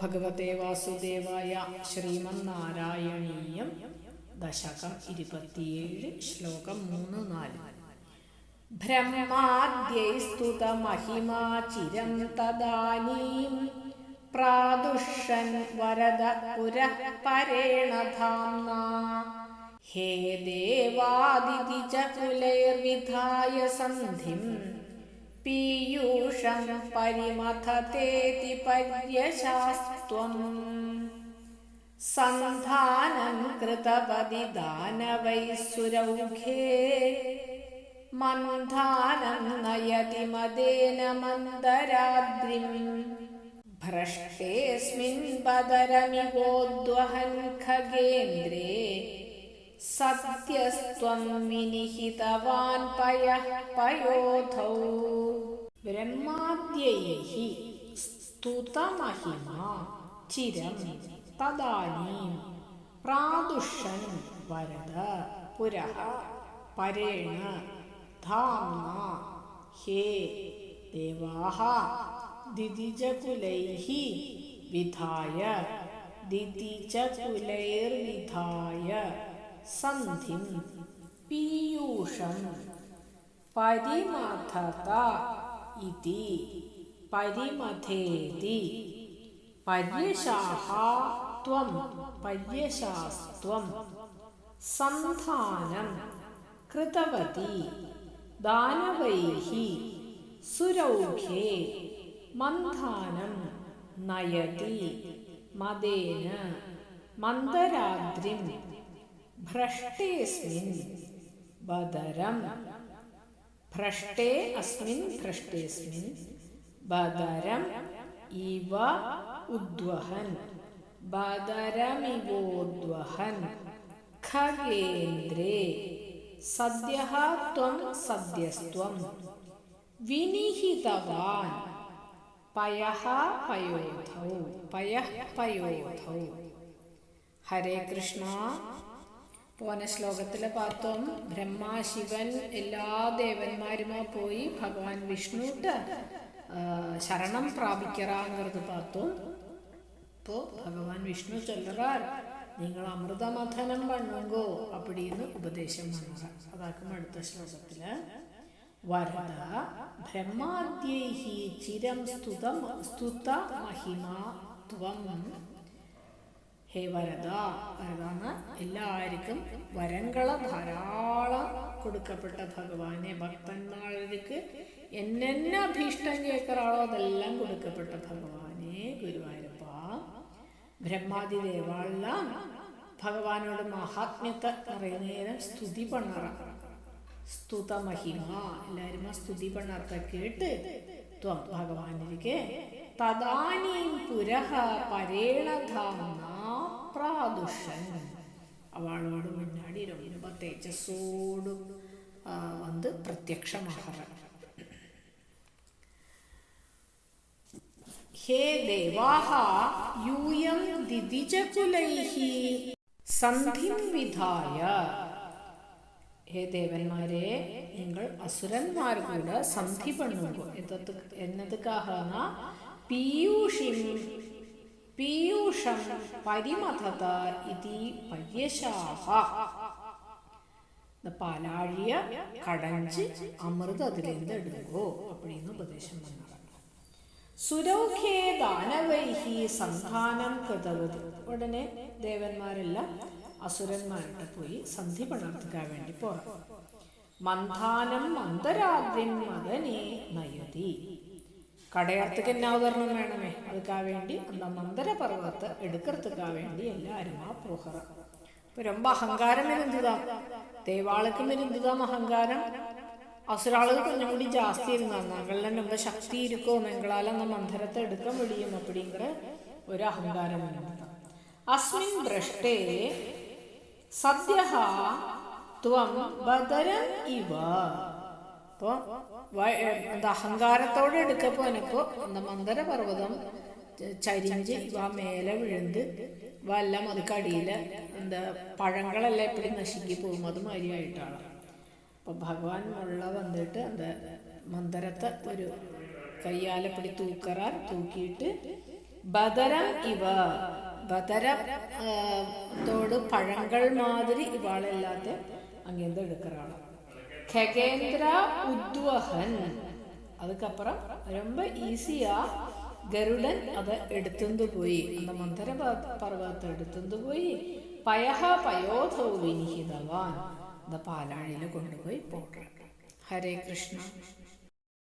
ഭഗവതേ വാസുദേവായ ശ്രീമന്നാരായണീയം ദശകം ഇരുപത്തിയേഴ് ശ്ലോകം മൂന്ന് നാല് ബ്രഹ്മാദ്യൈസ്തുതമഹിമാ തദാനീം പ്രാദുഷൻ വരദ പുരഃ പരേണ ഹേ ദേവാദിതി ച കുലൈർവിധായ സന്ധിം പീയൂഷം പരിമഥതേതി പര്യശാസ്ത്വം. സന്ധാനം കൃതപതി ദാനവൈസുരൗഘേ മന്ധാനം നയതി മദേന മന്ദരാദ്രിം. ഭ്രഷ്ടേസ്മിൻ ബദരമിവോദ്വഹൻ ഖഗേന്ദ്രേ. സത്യസ്ത്വം വിനിഹിതവാൻ പയ പയോധൗ. ബ്രഹ്മാദ്യൈഃ സ്തുതമഹിമാ ചിരം തദാനീം. പ്രാദുഷൻ വരദ പുരഃ പരേണ ധാംന ഹേ ദേവാഹ ദിതിജകുലൈः വിധായ ദിതിജകുലൈർവിധായ. സന്ധിം പീയൂഷം പരിമഥത ഇതി പരിമഥേതി പര്യശാഹ ത്വം പര്യശാസ്ത്വം സന്ധാനം കൃതവതി ദാനവൈഹി സുരൗഖേ മന്ധാനം നയതി മദേന മന്ദരാദ്രിം ഭ്രഷ്ടേസ്മിൻ ബദരം ഭ്രഷ്ടേ അസ്മിൻ ഭ്രഷ്ടേസ്മിൻ ബദരം ഇവ ഉദ്വഹൻ. ബദരമിവോദ്വഹൻ ഖഗേന്ദ്രേ. സദ്യഃ ത്വം സദ്യസ്ത്വം. വിനിഹിതവാൻ. പയഃ പയോധൗ. പയഃ പയോധൗ. ഹരേ കൃഷ്ണ. പോന ശ്ലോകത്തിലെ പാത്വം ബ്രഹ്മ ശിവൻ എല്ലാ ദേവന്മാരുമാ പോയി ഭഗവാൻ വിഷ്ണുട്ട് ശരണം പ്രാപിക്കറാങ്கிறது பார்த்தோம் இப்போ ഭഗവാൻ വിഷ്ണു ചൊല്ലറാർ നിങ്ങൾ അമൃതമഥനം പണ്ണുങ്കോ അപ്പടിന്ന് ഉപദേശം വന്നത്. അതാക്കും അടുത്ത ശ്ലോകത്തിൽ. വരത ബ്രഹ്മാദ്യൈഹി ചിരം സ്തുതം സ്തുത മഹിമ ത്വം ഹേ വരദ വരദ എല്ലാവർക്കും വരങ്ങളെ ധാരാളം കൊടുക്കപ്പെട്ട ഭഗവാനെ ഭക്തന്മാർക്ക് എന്നെന്ന അഭീഷ്ടം കേൾക്കറാളോ അതെല്ലാം കൊടുക്കപ്പെട്ട ഭഗവാനെ ഗുരുവായൂരപ്പ. ബ്രഹ്മാതി ദേവാളെല്ലാം ഭഗവാനോട് മഹാത്മ്യത്തെ നിറയെ നേരം സ്തുതി പണറ. സ്തുത മഹിമ എല്ലാവരും ആ സ്തുതി പണർത്ത കേട്ട് ഭഗവാനിരിക്കെ തദാനീം പുരഹ പരേണധാമ പ്രാദുഷൻ അവളോട് മുന്നാടി ரொம்ப തേജസ്സോട് வந்து പ്രത്യക്ഷമാകറ ഹേ ദേവാഹ യൂയം ദിദിജകുലൈഃ സന്ധിം വിധായ ഹേ ദേവന്മാരെ നിങ്ങൾ അസുരന്മാർ കൂടെ സന്ധി പണ്ണുങ്കോ എന്നത് എന്നതുക്കാഹന പീയൂഷിം പീയൂഷം പരിമഥത ഇതി പര്യശാഹ இந்த பாலாழிய கடைஞ்சு அமிர்த அதுலேருந்து எடுங்கோ அப்படின்னு உபதேசம் பண்ணாங்க സുരൗഖ്യേ ദാനവൈഹി സന്ധാനം കൃതവതി ഉടനെ ദേവന്മാരെല്ലാം അസുരന്മാരുടെ പോയി സന്ധി പണർത്തുക്കാൻ വേണ്ടി പോറാം മന്ധാനം മന്ദരാദ്രിൻ മദനെ നയതി കടയാത്തക്ക് എന്നാ ഉദാഹരണം വേണമേ? അതുക്കാ വേണ്ടി അന്ന മന്ദര പർവത്ത് എടുക്കറത്തുക്കാ വേണ്ടി എല്ലാവരും ആ പ്രോഹറ. ഇപ്പൊ രൊമ്പ അഹങ്കാരം ഇരുന്നതാം ദേവാളക്ക് ഇരുന്നതാം അഹങ്കാരം അസുരാളുകൾ കൊഞ്ഞം കൂടി ജാസ്തി ഇരുന്നാണ് ഞങ്ങളെ നമ്മുടെ ശക്തി ഇരിക്കോ ഞങ്ങളാൽ അന്ന മന്ദരത്തെ എടുക്കാൻ വഴിയും അപ്പടിങ്കിற ഒരു അഹങ്കാരം അസ്മിൻ ദ്രഷ്ടേ സദ്യ ത്വം ബദരൻ ഇവ. അപ്പോൾ എന്താ അഹങ്കാരത്തോടെ എനിക്കോ എന്താ മന്ദരപർവതം ചരിഞ്ച് ഇവ മേലെ വിഴുന്ന് വല്ല എല്ലാം അത് കടിയിൽ എന്താ പഴങ്ങളെല്ലാം എപ്പോഴും നശിക്കി പോകും. അത് മാതിരിയായിട്ടാണ്. അപ്പോൾ ഭഗവാൻ മുള്ള വന്നിട്ട് എന്താ മന്ദരത്തെ ഒരു കയ്യാലപ്പിടി തൂക്കറാൻ തൂക്കിയിട്ട് ബദരം ഇവ ബദരം തോട് പഴങ്ങൾ മാതിരി ഇവാളെല്ലാത്ത അങ്ങനെ എടുക്കറാണ്. ഖഗേന്ദ്ര ഉദ്വഹൻ அதுக்கப்புறம் ரொம்ப ஈஸியா கருடன் அதை எடுத்துந்து போய் அந்த மந்திர ப- பர்வத்தை எடுத்துந்து போய் பயக பயோதோ வினிகிதவான் அந்த பாலாழியில கொண்டு போய் போடுறான் ஹரே கிருஷ்ணா